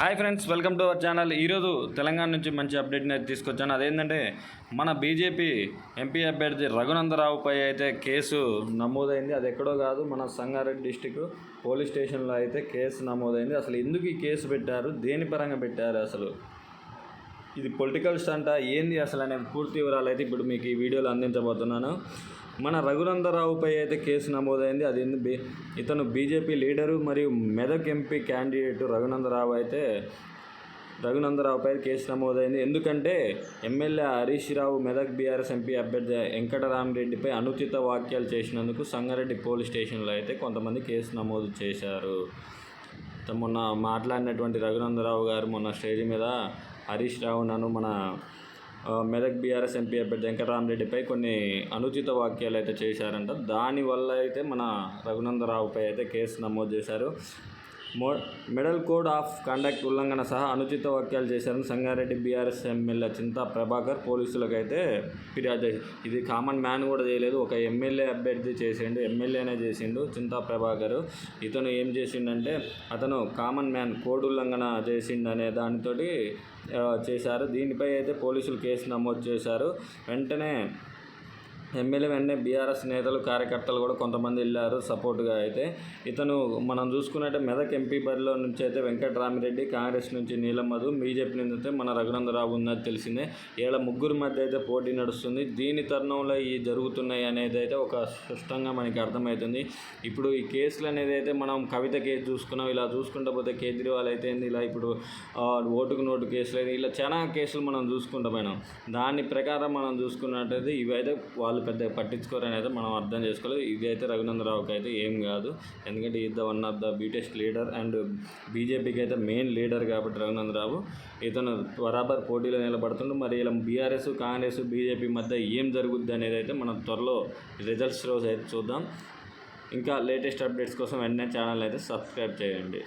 Hi friends welcome to our channel. ఈరోజు తెలంగాణ నుంచి మంచి అప్డేట్ని అయితే తీసుకొచ్చాను. అదేంటంటే మన బీజేపీ ఎంపీ అభ్యర్థి రఘునందరావుపై అయితే కేసు నమోదైంది. అది ఎక్కడో కాదు మన సంగారెడ్డి డిస్టిక్ పోలీస్ స్టేషన్లో అయితే కేసు నమోదైంది. అసలు ఎందుకు ఈ కేసు పెట్టారు? దేని పరంగా పెట్టారు అసలు? ఇది పొలిటికల్ స్టంటా? ఏంది అసలు అనే పూర్తి వివరాలు అయితే ఇప్పుడు మీకు ఈ వీడియోలో అందించబోతున్నాను. మన రఘునందరావుపై అయితే కేసు నమోదైంది. అది ఎందు- ఇతను బీజేపీ లీడరు మరియు మెదక్ ఎంపీ క్యాండిడేట్ రఘునందరావు అయితే రఘునందరావుపై కేసు నమోదైంది. ఎందుకంటే MLA Harish Rao Medak BRS MP అభ్యర్థి వెంకటరామరెడ్డిపై అనుచిత వ్యాఖ్యలు చేసినందుకు సంగారెడ్డి పోలీస్ స్టేషన్లో అయితే కొంతమంది కేసు నమోదు చేశారు. త- మొన్న మాట్లాడినటువంటి రఘునందరావు గారు మొన్న స్టేజ్ మీద హరీష్ రావు నన్ను మన మెదక్ బీఆర్ఎస్ ఎంపీ అభ్యర్థి వెంకటరామరెడ్డిపై కొన్ని అనుచిత వ్యాఖ్యలు అయితే చేశారంట. దానివల్ల అయితే మన రఘునందరావుపై అయితే కేసు నమోదు చేశారు. మెడల్ కోడ్ ఆఫ్ కండక్ట్ ఉల్లంఘన సహా అనుచిత వ్యాఖ్యలు చేశారని సంగారెడ్డి బీఆర్ఎస్ ఎమ్మెల్యే చింతా ప్రభాకర్ పోలీసులకు అయితే ఫిర్యాదు ఇది కామన్ మ్యాన్ కూడా చేయలేదు. ఒక ఎమ్మెల్యే అభ్యర్థి చేసిండు ఎమ్మెల్యేనే చేసిండు చింతా ప్రభాకర్. ఇతను ఏం చేసిండంటే అతను కామన్ మ్యాన్ కోడ్ ఉల్లంఘన చేసిండనే అనే దానితోటి చేశారు. దీనిపై అయితే పోలీసులు కేసు నమోదు చేశారు. వెంటనే ఎమ్మెల్యే వెంటనే బీఆర్ఎస్ నేతలు కార్యకర్తలు కూడా కొంతమంది వెళ్ళారు సపోర్ట్గా అయితే. ఇతను మనం చూసుకున్నట్టే మెదక్ ఎంపీ బరిలో నుంచి అయితే వెంకటరామిరెడ్డి కాంగ్రెస్ నుంచి నీలమ్మధు బీజేపీ నుంచి అయితే మన రఘునందరావు ఉన్నది తెలిసిందే. ఇలా ముగ్గురు మధ్య అయితే పోటీ నడుస్తుంది. దీని తరుణంలో ఈ జరుగుతున్నాయి అనేది అయితే ఒక స్పష్టంగా మనకి అర్థమవుతుంది. ఇప్పుడు ఈ కేసులు అనేది అయితే మనం కవిత కేసు చూసుకున్నాం. ఇలా చూసుకుంటా పోతే కేజ్రీవాల్ అయితే ఇలా ఇప్పుడు ఓటుకు నోటు కేసులు అయితే ఇలా చాలా కేసులు మనం చూసుకుంటాం దాని ప్రకారం మనం చూసుకున్నట్టయితే ఇవైతే వాళ్ళ వాళ్ళు పెద్దగా పట్టించుకోరని అయితే మనం అర్థం చేసుకోలేదు. ఇది అయితే రఘునందరావుకి అయితే ఏం కాదు. ఎందుకంటే is the one of the best leader and బీజేపీకి అయితే మెయిన్ లీడర్ కాబట్టి రఘునందరావు. ఇతను బరాబర్ పోటీలో నిలబడుతుండు. మరి ఇలా బీఆర్ఎస్ కాంగ్రెస్ బీజేపీ మధ్య ఏం జరుగుద్ది అనేది అయితే మనం త్వరలో రిజల్ట్స్ రోజు అయితే చూద్దాం. ఇంకా లేటెస్ట్ అప్డేట్స్ కోసం వెంటనే ఛానల్ అయితే సబ్స్క్రైబ్ చేయండి.